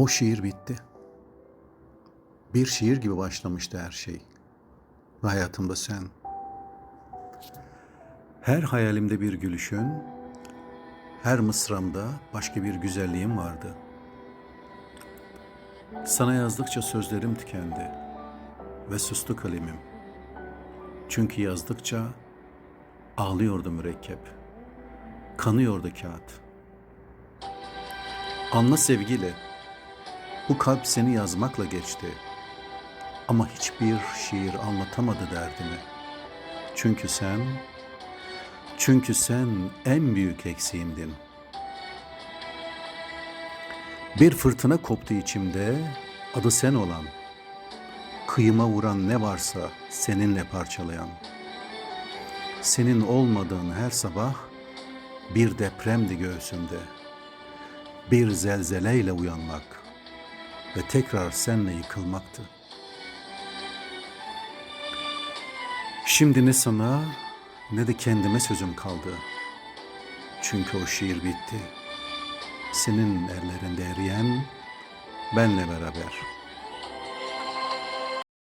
O şiir bitti. Bir şiir gibi başlamıştı her şey. Ve hayatımda sen. Her hayalimde bir gülüşün, her mısramda başka bir güzelliğin vardı. Sana yazdıkça sözlerim tükendi ve sustu kalemim. Çünkü yazdıkça ağlıyordu mürekkep, kanıyordu kağıt. Anla sevgili, bu kalp seni yazmakla geçti. Ama hiçbir şiir anlatamadı derdimi. Çünkü sen, çünkü sen en büyük eksiğimdin. Bir fırtına koptu içimde, adı sen olan. Kıyıma vuran ne varsa seninle parçalayan. Senin olmadığın her sabah bir depremdi göğsümde. Bir zelzeleyle uyanmak ve tekrar senle yıkılmaktı. Şimdi ne sana ne de kendime sözüm kaldı. Çünkü o şiir bitti. Senin ellerinde eriyen benle beraber.''